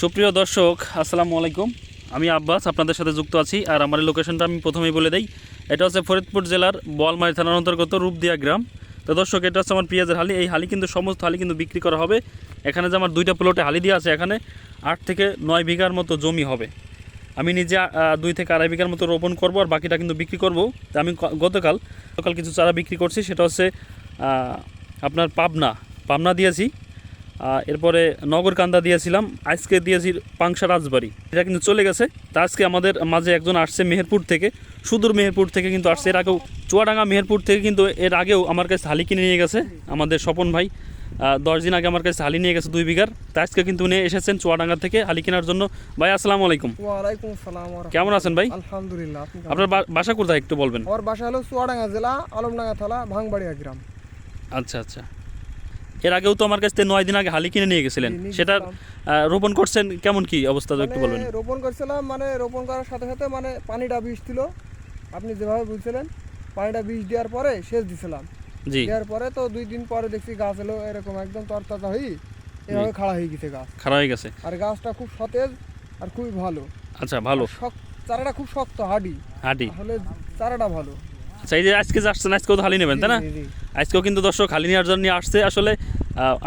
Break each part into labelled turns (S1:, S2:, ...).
S1: সুপ্রিয় দর্শক, আসসালামু আলাইকুম। আমি আব্বাস, আপনাদের সাথে যুক্ত আছি আর আমার লোকেশনটা আমি প্রথমেই বলে দেই। এটা হচ্ছে ফরিদপুর জেলার বলমারি থানার অন্তর্গত রূপদিয়া গ্রাম। তো দর্শক, এটা হচ্ছে আমার পেঁয়াজের হালি। এই হালি কিন্তু সমস্ত হালি কিন্তু বিক্রি করা হবে। এখানে যে আমার দুইটা প্লটে হালি দিয়ে আছে, এখানে আট থেকে নয় বিঘার মতো জমি হবে। আমি নিজে দুই থেকে আড়াই বিঘার মতো রোপণ করব আর বাকিটা কিন্তু বিক্রি করব। তা আমি গতকাল গতকাল কিছু চারা বিক্রি করছি। সেটা হচ্ছে আপনার পাবনা। পাবনা দিয়েছি। এরপরে নগরকান্দা দিয়েছিলাম আজকে দিয়েছি পাংশা রাজবাড়ি। এটা কিন্তু চলে গেছে। তা আজকে আমাদের মাঝে একজন আসছে মেহেরপুর থেকে সুদূর মেহেরপুর থেকে কিন্তু আসছে। এর আগেও চুয়াডাঙ্গা মেহেরপুর থেকে কিন্তু এর আগেও আমার কাছে হালি কিনে নিয়ে গেছে আমাদের স্বপন ভাই। দশ দিন আগে আমার কাছে হালি নিয়ে গেছে দুই বিঘার। তা আজকে কিন্তু উনি এসেছেন চুয়াডাঙ্গা থেকে হালি কেনার জন্য। ভাই আসসালামু আলাইকুম।
S2: ওয়ালাইকুম ওয়া
S1: কেমন আছেন ভাই?
S2: আলহামদুলিল্লাহ
S1: আপনার বাসা কোথায় একটু বলবেন?
S2: আমার বাসা হলো চুয়াডাঙ্গা জেলা আলমডাঙ্গা থালা ভাঙবাড়িয়া গ্রাম।
S1: আচ্ছা আচ্ছা। এর আগেও তো আমার কাছ থেকে নয় দিন আগে হালি কিনে নিয়ে গেছিলেন। সেটা রোপণ করছেন কেমন কি অবস্থা একটু বলবেন?
S2: মানে রোপণ করছিলাম মানে রোপণ করার সাথে সাথে মানে পানিটা বিষ ছিল। আপনি যেভাবে বুঝছিলেন পানিটা বিষ দেওয়ার পরে সেচ দিছিলাম।
S1: জি।
S2: দেওয়ার পরে তো দুই দিন পরে দেখছি গাছ এলো এরকম একদম তরতাজা হয়ে এভাবে খাড়া হয়ে গেছে গাছ।
S1: খারাপ হয়ে গেছে।
S2: আর গাছটা খুব সতেজ আর খুবই ভালো।
S1: আচ্ছা ভালো।
S2: চারাটা খুব শক্ত হাডি
S1: হাঁটি
S2: তাহলে চারাটা ভালো।
S1: আচ্ছা এই যে আজকে যে আসছেন আজকেও তো হালি নেবেন তাই না। আজকেও কিন্তু দর্শক হালি নেওয়ার জন্য আসছে। আসলে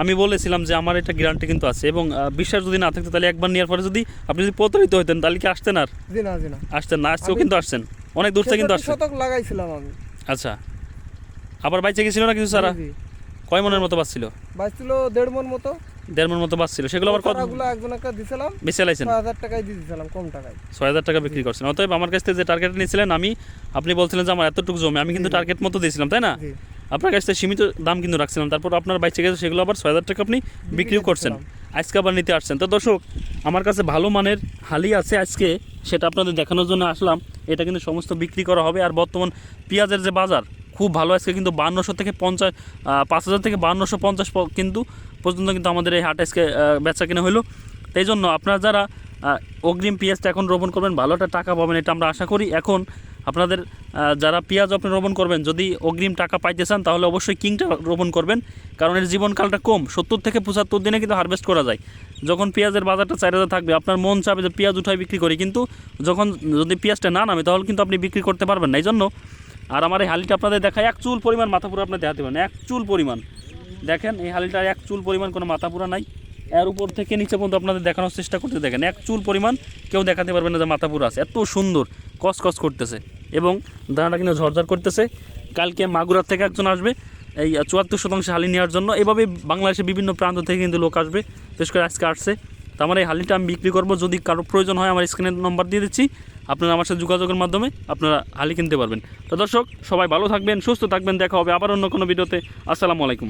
S1: আমি বলেছিলাম যে আমার একটা গ্যারান্টি কিন্তু আছে এবং বিশ্বাস যদি না থাকতো তাহলে একবার নেওয়ার পরে যদি আপনি যদি প্রতারিত হতেন তাহলে কি আসতেন আর?
S2: না জি না।
S1: আসতেন না আজকেও কিন্তু আসছেন। অনেক দূর থেকে কিন্তু আসছেন।
S2: লাগাইছিলাম আমি।
S1: আচ্ছা। আবার বাইচে গেছিল না কিছু সারা। কয় মনের মতো বাঁচছিল?
S2: বাঁচছিল দেড় মন মতো।
S1: দেড় মন মতো বাঁচছিল সেগুলো আবার কত?
S2: চারাগুলো একজন একটা দিছিলাম ছয় হাজার টাকায় দিয়ে দিছিলাম কম টাকায়।
S1: ছয় হাজার টাকা বিক্রি করছেন। অতএব আমার কাছ থেকে যে টার্গেট নিয়েছিলেন আমি আপনি বলছিলেন যে আমার এতটুকু জমি আমি কিন্তু। টার্গেট মতো দিয়েছিলাম তাই না? আপনার কাছ থেকে সীমিত দাম কিন্তু রাখছিলাম। তারপর আপনার বাইচে গেছে সেগুলো আবার ছয় হাজার টাকা আপনি বিক্রিও করছেন। আজকে আবার নিতে আসছেন। তো দর্শক আমার কাছে ভালো মানের হালি আছে আজকে সেটা আপনাদের দেখানোর জন্য আসলাম। এটা কিন্তু সমস্ত বিক্রি করা হবে। আর বর্তমান পেঁয়াজের যে বাজার খুব ভালো আজকে কিন্তু বান্নশো থেকে পঞ্চাশ পাঁচ হাজার থেকে বান্নশো পঞ্চাশ কিন্তু পর্যন্ত কিন্তু আমাদের এই হাট আজকে বেচা কিনা হলো তাই জন্য আপনারা যারা অগ্রিম পেঁয়াজটা এখন রোপণ করবেন ভালো একটা টাকা পাবেন এটা আমরা আশা করি। এখন আপনাদের যারা পেঁয়াজ আপনি রোপণ করবেন, যদি অগ্রিম টাকা পাইতে চান, তাহলে অবশ্যই কিংটা রোপণ করবেন। কারণ এর জীবনকালটা কম, সত্তর থেকে পঁচাত্তর দিনে কিন্তু হারভেস্ট করা যায়। যখন পেঁয়াজের বাজারটা চার হাজার থাকবে, আপনার মন চাবে যে পেঁয়াজ উঠায় বিক্রি করি, কিন্তু যখন যদি পেঁয়াজটা না নামে, তাহলে কিন্তু আপনি বিক্রি করতে পারবেন না। এই জন্য আর আমার এই হালিটা আপনাদের দেখায় এক চুল পরিমাণ মাথা পুরো আপনার দেখাতে পারেন, এক চুল পরিমাণ। দেখেন, এই হালিটার এক চুল পরিমাণ কোনো মাথা পুরা নাই। এর উপর থেকে নিচে পর্যন্ত আপনাদের দেখানোর চেষ্টা করতে দেখেন, এক চুল পরিমাণ কেউ দেখাতে পারবে না যে মাথা পুরো আছে। এত সুন্দর কস করতেছে এবং দানাটা কিন্তু ঝরঝর করতেছে। কালকে মাগুরার থেকে একজন আসবে, এই চুয়াত্তর শতাংশ হালি নেওয়ার জন্য। এভাবে বাংলাদেশের বিভিন্ন প্রান্ত থেকে কিন্তু লোক আসবে, বিশেষ করে আজকে আসছে। তো আমার এই হালিটা আমি বিক্রি করব, যদি কারও প্রয়োজন হয় আমার স্ক্রিনের নম্বর দিয়ে দিচ্ছি। আপনারা আমার সাথে যোগাযোগের মাধ্যমে আপনারা হালি কিনতে পারবেন। তো দর্শক, সবাই ভালো থাকবেন, সুস্থ থাকবেন, দেখা হবে আবার অন্য কোনো ভিডিওতে। আসসালামু আলাইকুম।